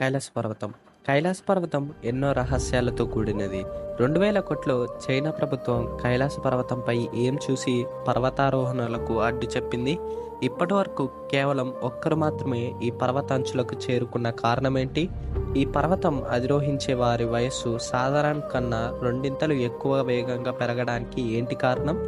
కైలాస పర్వతం. కైలాస పర్వతం ఎన్నో రహస్యాలతో కూడినది. రెండు వేల ఒకటిలో చైనా ప్రభుత్వం కైలాస పర్వతంపై ఏం చూసి పర్వతారోహణలకు అడ్డు చెప్పింది? ఇప్పటి వరకు కేవలం ఒక్కరు మాత్రమే ఈ పర్వతాంచులకు చేరుకున్న కారణం ఏంటి ఈ పర్వతం అధిరోహించే వారి వయస్సు సాధారణ కన్నా రెండింతలు ఎక్కువ వేగంగా పెరగడానికి ఏంటి కారణం?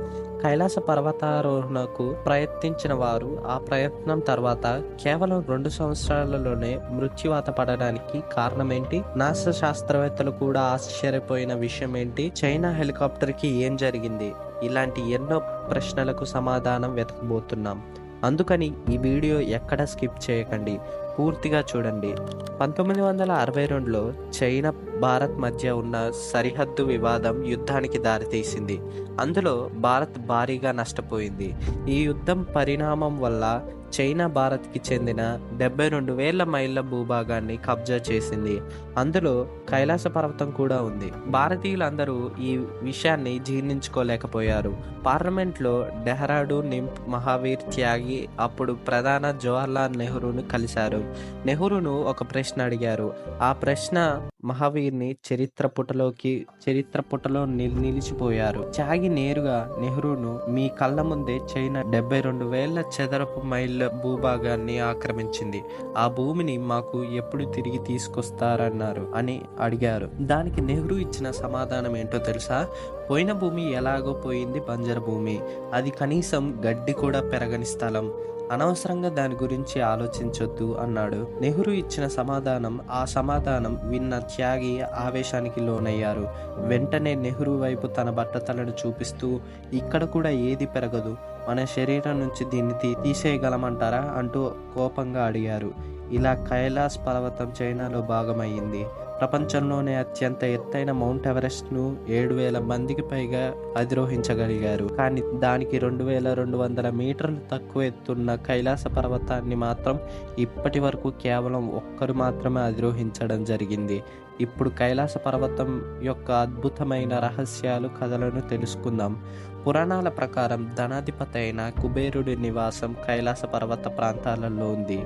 కైలాస పర్వతారోహణకు ప్రయత్నించిన వారు ఆ ప్రయత్నం తర్వాత కేవలం రెండు సంవత్సరాలలోనే మృత్యువాత పడడానికి కారణమేంటి? నాస నాసా శాస్త్రవేత్తలు కూడా ఆశ్చర్యపోయిన విషయం ఏంటి చైనా హెలికాప్టర్కి ఏం జరిగింది? ఇలాంటి ఎన్నో ప్రశ్నలకు సమాధానం వెతకబోతున్నాం. అందుకని ఈ వీడియో ఎక్కడ స్కిప్ చేయకండి. పూర్తిగా చూడండి. పంతొమ్మిది వందల అరవై రెండులో చైనా భారత్ మధ్య ఉన్న సరిహద్దు వివాదం యుద్ధానికి దారితీసింది. అందులో భారత్ భారీగా నష్టపోయింది. ఈ యుద్ధం పరిణామం వల్ల చైనా భారత్కి చెందిన డెబ్బై రెండు వేల మైళ్ళ భూభాగాన్ని కబ్జా చేసింది. అందులో కైలాస పర్వతం కూడా ఉంది. భారతీయులందరూ ఈ విషయాన్ని జీర్ణించుకోలేకపోయారు. పార్లమెంట్లో డెహ్రాడూన్ నింప్ మహావీర్ త్యాగి అప్పుడు ప్రధాన జవహర్లాల్ నెహ్రూను కలిశారు. నెహ్రూను ఒక ప్రశ్న అడిగారు. ఆ ప్రశ్న మహావీర్ని చరిత్ర పుటలోకి చరిత్ర పుటలో నిలిచిపోయారు. త్యాగి నేరుగా నెహ్రూను మీ కళ్ళ ముందే చైనా డెబ్బై రెండు వేల చదరపు మైళ్ళ భూభాగాన్ని ఆక్రమించింది. ఆ భూమిని మాకు ఎప్పుడు తిరిగి తీసుకొస్తారన్నారు అని అడిగారు. దానికి నెహ్రూ ఇచ్చిన సమాధానం ఏంటో తెలుసా? పోయిన భూమి ఎలాగో పోయింది బంజర భూమి. అది కనీసం గడ్డి కూడా పెరగని స్థలం. అనవసరంగా దాని గురించి ఆలోచించొద్దు అన్నాడు. నెహ్రూ ఇచ్చిన సమాధానం ఆ సమాధానం విన్న త్యాగి ఆవేశానికి లోనయ్యారు. వెంటనే నెహ్రూ వైపు తన బట్టతలను చూపిస్తూ ఇక్కడ కూడా ఏది పెరగదు. మన శరీరం నుంచి దీన్ని తీ తీసేయగలమంటారా? అంటూ కోపంగా అడిగారు. ఇలా కైలాస్ పర్వతం చైనాలో భాగమైంది ప్రపంచంలోనే అత్యంత ఎత్తైన మౌంట్ ఎవరెస్ట్ను ఏడు వేల మందికి పైగా అధిరోహించగలిగారు. కానీ దానికి రెండు వేల రెండు వందల మీటర్లు తక్కువ ఎత్తున్న కైలాస పర్వతాన్ని మాత్రం ఇప్పటి వరకు కేవలం ఒక్కరు మాత్రమే అధిరోహించడం జరిగింది. ఇప్పుడు కైలాస పర్వతం యొక్క అద్భుతమైన రహస్యాలు కథలను తెలుసుకుందాం. పురాణాల ప్రకారం ధనాధిపతి అయిన కుబేరుడి నివాసం కైలాస పర్వత ప్రాంతాలలో ఉంది.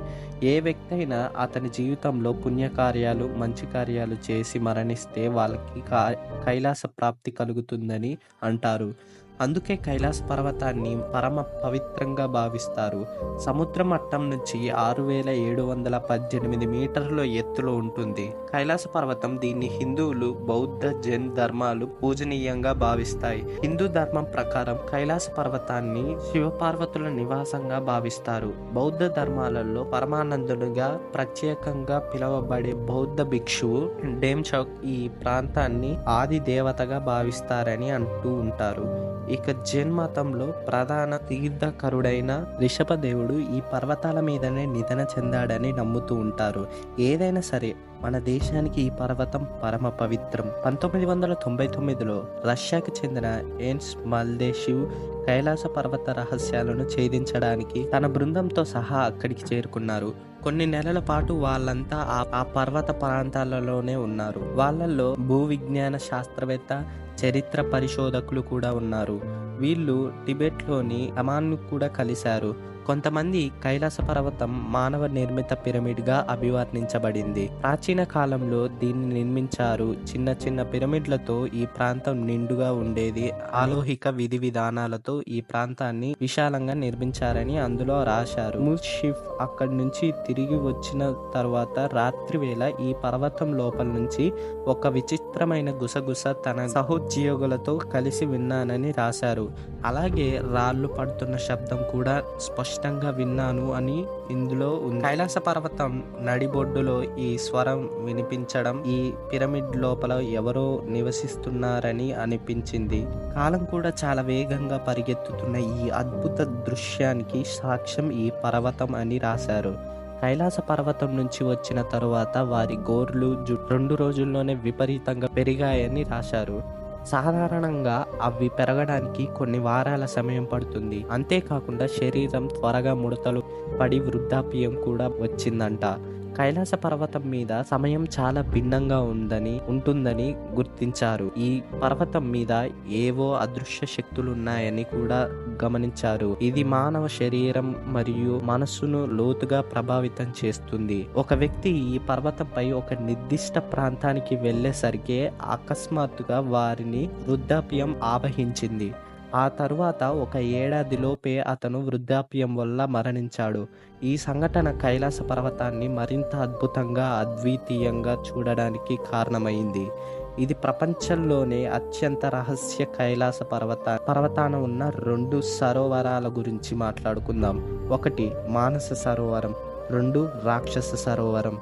ఏ వ్యక్తి అయినా అతని జీవితంలో పుణ్యకార్యాలు మంచి కార్యాలు చేసి మరణిస్తే వాళ్ళకి కైలాస ప్రాప్తి కలుగుతుందని అంటారు. అందుకే కైలాస పర్వతాన్ని పరమ పవిత్రంగా భావిస్తారు. సముద్ర మట్టం నుంచి ఆరు వేల ఏడు వందల పద్దెనిమిది మీటర్ల ఎత్తులో ఉంటుంది. కైలాస పర్వతం దీన్ని హిందువులు బౌద్ధ జైన్ ధర్మాలు పూజనీయంగా భావిస్తాయి. హిందూ ధర్మం ప్రకారం కైలాస పర్వతాన్ని శివపార్వతుల నివాసంగా భావిస్తారు. బౌద్ధ ధర్మాలలో పరమానందునిగా ప్రత్యేకంగా పిలువబడే బౌద్ధ భిక్షువు డేమ్చౌక్ ఈ ప్రాంతాన్ని ఆది దేవతగా భావిస్తారని అంటూ ఉంటారు. ఇక జన్మతంలో ప్రధాన తీర్థకరుడైన రిషభదేవుడు ఈ పర్వతాల మీదనే నిధన చెందాడని నమ్ముతూ ఉంటారు. ఏదైనా సరే మన దేశానికి ఈ పర్వతం పరమ పవిత్రం. పంతొమ్మిది వందల తొంభై తొమ్మిదిలో రష్యాకు చెందిన ఎన్స్ మల్దేశివ్ కైలాస పర్వత రహస్యాలను ఛేదించడానికి తన బృందంతో సహా అక్కడికి చేరుకున్నారు. కొన్ని నెలల పాటు వాళ్ళంతా ఆ ఆ పర్వత ప్రాంతాలలోనే ఉన్నారు. వాళ్ళల్లో భూ విజ్ఞాన శాస్త్రవేత్త చరిత్ర పరిశోధకులు కూడా ఉన్నారు. వీళ్ళు టిబెట్లోని అమాన్ను కూడా కలిశారు. కొంతమంది కైలాస పర్వతం మానవ నిర్మిత పిరమిడ్గా అభివర్ణించబడింది. ప్రాచీన కాలంలో దీన్ని నిర్మించారు. చిన్న చిన్న పిరమిడ్లతో ఈ ప్రాంతం నిండుగా ఉండేది. ఆలోహిక విధి విధానాలతో ఈ ప్రాంతాన్ని విశాలంగా నిర్మించారని అందులో రాశారు. ముషిఫ్ అక్కడి నుంచి తిరిగి వచ్చిన తర్వాత రాత్రి వేళ ఈ పర్వతం లోపల నుంచి ఒక విచిత్రమైన గుసగుస తన సహోద్యోగులతో కలిసి విన్నానని రాశారు. అలాగే రాళ్ళు పడుతున్న శబ్దం కూడా స్పష్ట స్పష్టంగా విన్నాను అని ఇందులో ఉంది. కైలాస పర్వతం నడిబొడ్డులో ఈ స్వరం వినిపించడం ఈ పిరమిడ్ లోపల ఎవరో నివసిస్తున్నారని అనిపించింది. కాలం కూడా చాలా వేగంగా పరిగెత్తుతున్న ఈ అద్భుత దృశ్యానికి సాక్ష్యం ఈ పర్వతం అని రాశారు. కైలాస పర్వతం నుంచి వచ్చిన తరువాత వారి గోర్లు జు- రెండు రోజుల్లోనే విపరీతంగా పెరిగాయని రాశారు. సాధారణంగా అవి పెరగడానికి కొన్ని వారాల సమయం పడుతుంది. అంతేకాకుండా శరీరం త్వరగా ముడతలు పడి వృద్ధాప్యం కూడా వచ్చిందంట. కైలాస పర్వతం మీద సమయం చాలా భిన్నంగా ఉందని ఉంటుందని గుర్తించారు. ఈ పర్వతం మీద ఏవో అదృశ్య శక్తులు ఉన్నాయని కూడా గమనించారు. ఇది మానవ శరీరం మరియు మనస్సును లోతుగా ప్రభావితం చేస్తుంది. ఒక వ్యక్తి ఈ పర్వతంపై ఒక నిర్దిష్ట ప్రాంతానికి వెళ్ళేసరికి అకస్మాత్తుగా వారిని వృద్ధాప్యం ఆవహించింది. ఆ తరువాత ఒక ఏడాదిలోపే అతను వృద్ధాప్యం వల్ల మరణించాడు. ఈ సంఘటన కైలాస పర్వతాన్ని మరింత అద్భుతంగా అద్వితీయంగా చూడడానికి కారణమైంది. ఇది ప్రపంచంలోనే అత్యంత రహస్య కైలాస పర్వత పర్వతాన ఉన్న రెండు సరోవరాల గురించి మాట్లాడుకుందాం. ఒకటి మానస సరోవరం రెండు రాక్షస సరోవరం.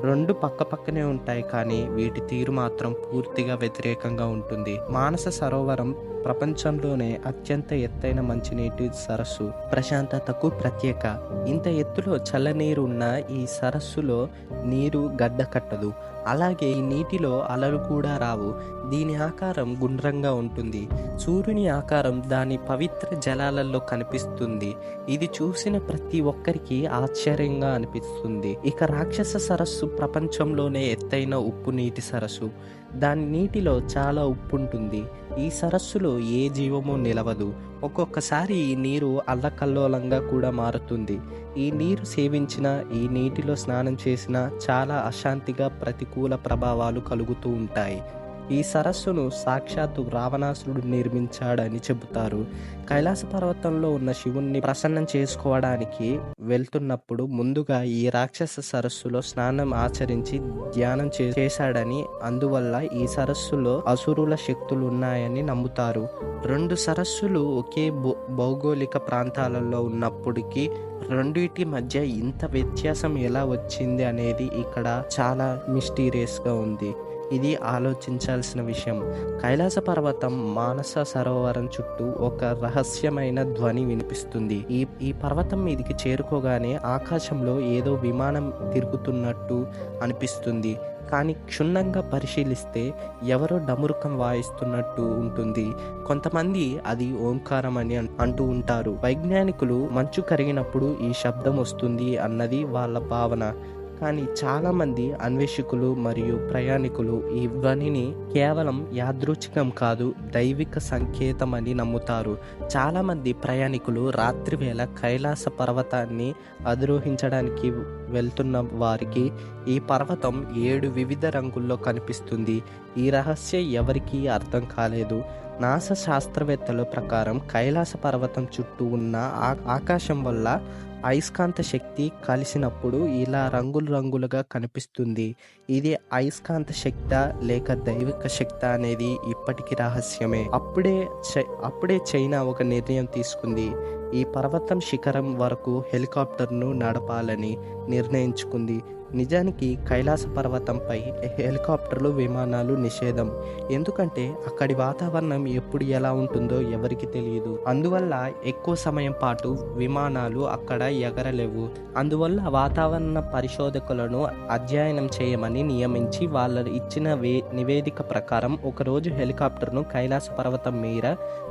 రెండు పక్క పక్కనే ఉంటాయి కానీ వీటి తీరు మాత్రం పూర్తిగా వ్యతిరేకంగా ఉంటుంది. మానస సరోవరం ప్రపంచంలోనే అత్యంత ఎత్తైన మంచినీటి సరస్సు. ప్రశాంతతకు ప్రత్యేక. ఇంత ఎత్తులో చల్లనీరు ఉన్న ఈ సరస్సులో నీరు గడ్డ కట్టదు. అలాగే ఈ నీటిలో అలలు కూడా రావు. దీని ఆకారం గుండ్రంగా ఉంటుంది. సూర్యుని ఆకారం దాని పవిత్ర జలాలలో కనిపిస్తుంది. ఇది చూసిన ప్రతి ఒక్కరికి ఆశ్చర్యంగా అనిపిస్తుంది. ఇక రాక్షస సరస్సు ప్రపంచంలోనే ఎత్తైన ఉప్పు నీటి సరస్సు. దాని నీటిలో చాలా ఉప్పు ఉంటుంది ఈ సరస్సులో ఏ జీవము నిలవదు. ఒక్కొక్కసారి ఈ నీరు అల్లకల్లోలంగా కూడా మారుతుంది. ఈ నీరు సేవించిన ఈ నీటిలో స్నానం చేసిన చాలా అశాంతిగా ప్రతికూల ప్రభావాలు కలుగుతూ ఉంటాయి. ఈ సరస్సును సాక్షాత్తు రావణాసురుడు నిర్మించాడని చెబుతారు. కైలాస పర్వతంలో ఉన్న శివుణ్ణి ప్రసన్నం చేసుకోవడానికి వెళ్తున్నప్పుడు ముందుగా ఈ రాక్షస సరస్సులో స్నానం ఆచరించి ధ్యానం చే- చేశాడని అందువల్ల ఈ సరస్సులో అసురుల శక్తులు ఉన్నాయని నమ్ముతారు. రెండు సరస్సులు ఒకే భౌగోళిక ప్రాంతాలలో ఉన్నప్పటికీ రెండిటి మధ్య ఇంత వ్యత్యాసం ఎలా వచ్చింది అనేది ఇక్కడ చాలా మిస్టీరియస్గా ఉంది. ఇది ఆలోచించాల్సిన విషయం. కైలాస పర్వతం మానస సరోవరం చుట్టూ ఒక రహస్యమైన ధ్వని వినిపిస్తుంది. ఈ ఈ పర్వతం మీదికి చేరుకోగానే ఆకాశంలో ఏదో విమానం తిరుగుతున్నట్టు అనిపిస్తుంది. కానీ క్షుణ్ణంగా పరిశీలిస్తే ఎవరో డమురుకం వాయిస్తున్నట్టు ఉంటుంది. కొంతమంది అది ఓంకారం అని అంటూ ఉంటారు. వైజ్ఞానికులు మంచు కరిగినప్పుడు ఈ శబ్దం వస్తుంది అన్నది వాళ్ళ భావన. కానీ చాలామంది అన్వేషకులు మరియు ప్రయాణికులు ఈ ధ్వనిని కేవలం యాదృచ్ఛికం కాదు దైవిక సంకేతం అని నమ్ముతారు. చాలామంది ప్రయాణికులు రాత్రివేళ కైలాస పర్వతాన్ని అధిరోహించడానికి వెళ్తున్న వారికి ఈ పర్వతం ఏడు వివిధ రంగుల్లో కనిపిస్తుంది. ఈ రహస్యం ఎవరికీ అర్థం కాలేదు. నాసా శాస్త్రవేత్తల ప్రకారం కైలాస పర్వతం చుట్టూ ఉన్న ఆ- ఆకాశం వల్ల అయస్కాంత శక్తి కలిసినప్పుడు ఇలా రంగులు రంగులుగా కనిపిస్తుంది. ఇది అయస్కాంత శక్తి లేక దైవిక శక్తి అనేది ఇప్పటికీ రహస్యమే. అప్పుడే చై- అప్పుడే చైనా ఒక నిర్ణయం తీసుకుంది. ఈ పర్వతం శిఖరం వరకు హెలికాప్టర్ను నడపాలని నిర్ణయించుకుంది. నిజానికి కైలాస పర్వతంపై హెలికాప్టర్లు విమానాలు నిషేధం. ఎందుకంటే అక్కడి వాతావరణం ఎప్పుడు ఎలా ఉంటుందో ఎవరికి తెలియదు. అందువల్ల ఎక్కువ సమయం పాటు విమానాలు అక్కడ ఎగరలేవు. అందువల్ల వాతావరణ పరిశోధకులను అధ్యయనం చేయమని నియమించి వాళ్ళ ఇచ్చిన వే నివేదిక ప్రకారం ఒకరోజు హెలికాప్టర్ను కైలాస పర్వతం మీద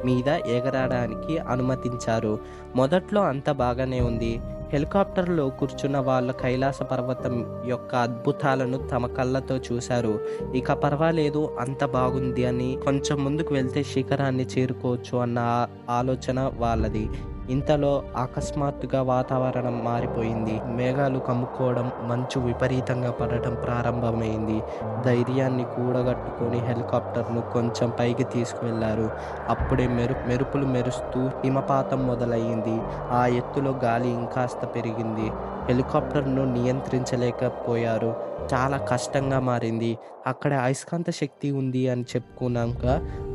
మీద ఎగరడానికి అనుమతించారు. మొదట్లో అంత బాగానే ఉంది. హెలికాప్టర్లో కూర్చున్న వాళ్ళ కైలాస పర్వతం యొక్క అద్భుతాలను తమ కళ్ళతో చూశారు. ఇక పర్వాలేదు అంత బాగుంది అని కొంచెం ముందుకు వెళ్తే శిఖరాన్ని చేరుకోవచ్చు అన్న ఆలోచన వాళ్ళది. ఇంతలో అకస్మాత్తుగా వాతావరణం మారిపోయింది. మేఘాలు కమ్ముకోవడం మంచు విపరీతంగా పడటం ప్రారంభమైంది. ధైర్యాన్ని కూడగట్టుకొని హెలికాప్టర్ను కొంచెం పైకి తీసుకువెళ్ళారు. అప్పుడే మెరు మెరుపులు మెరుస్తూ హిమపాతం మొదలయ్యింది. ఆ ఎత్తులో గాలి ఇంకాస్త పెరిగింది. హెలికాప్టర్ను నియంత్రించలేకపోయారు. చాలా కష్టంగా మారింది. అక్కడ అయస్కాంత శక్తి ఉంది అని చెప్పుకున్నాక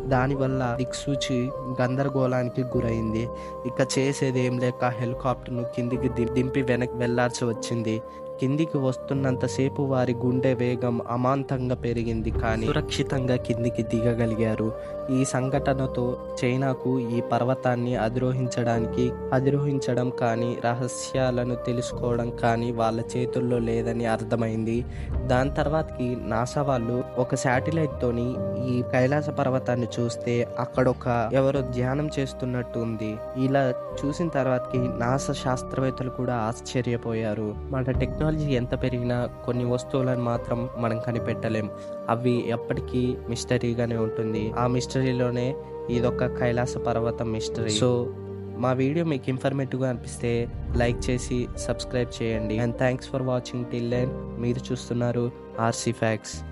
దానివల్ల దిక్సూచి గందరగోళానికి గురైంది. ఇక చేసేది ఏం లేక హెలికాప్టర్ను కిందికి దింపి వెనక్కి వెళ్ళాల్సి వచ్చింది. కిందికి వస్తున్నంతసేపు వారి గుండె వేగం అమాంతంగా పెరిగింది కానీ సురక్షితంగా కిందికి దిగగలిగారు. ఈ సంఘటనతో చైనాకు ఈ పర్వతాన్ని అధిరోహించడానికి అధిరోహించడం కానీ రహస్యాలను తెలుసుకోవడం కానీ వాళ్ళ చేతుల్లో లేదని అర్థమైంది. దాని తర్వాతకి నాసా వాళ్ళు ఒక శాటిలైట్ తోని ఈ కైలాస పర్వతాన్ని చూస్తే అక్కడ ఒక ఎవరో ధ్యానం చేస్తున్నట్టు ఉంది. ఇలా చూసిన తర్వాతకి నాసా శాస్త్రవేత్తలు కూడా ఆశ్చర్యపోయారు. మన టెక్నాలజీ ఎంత పెరిగినా కొన్ని వస్తువులను మాత్రం మనం కనిపెట్టలేం. అవి ఎప్పటికీ మిస్టరీగానే ఉంటుంది. ఆ మిస్టరీలోనే ఇదొక కైలాస పర్వతం మిస్టరీ సో మా వీడియో మీకు ఇన్ఫర్మేటివ్గా అనిపిస్తే లైక్ చేసి సబ్స్క్రైబ్ చేయండి. And thanks for watching till then మీరు చూస్తున్నారు ఆర్సీ ఫ్యాక్స్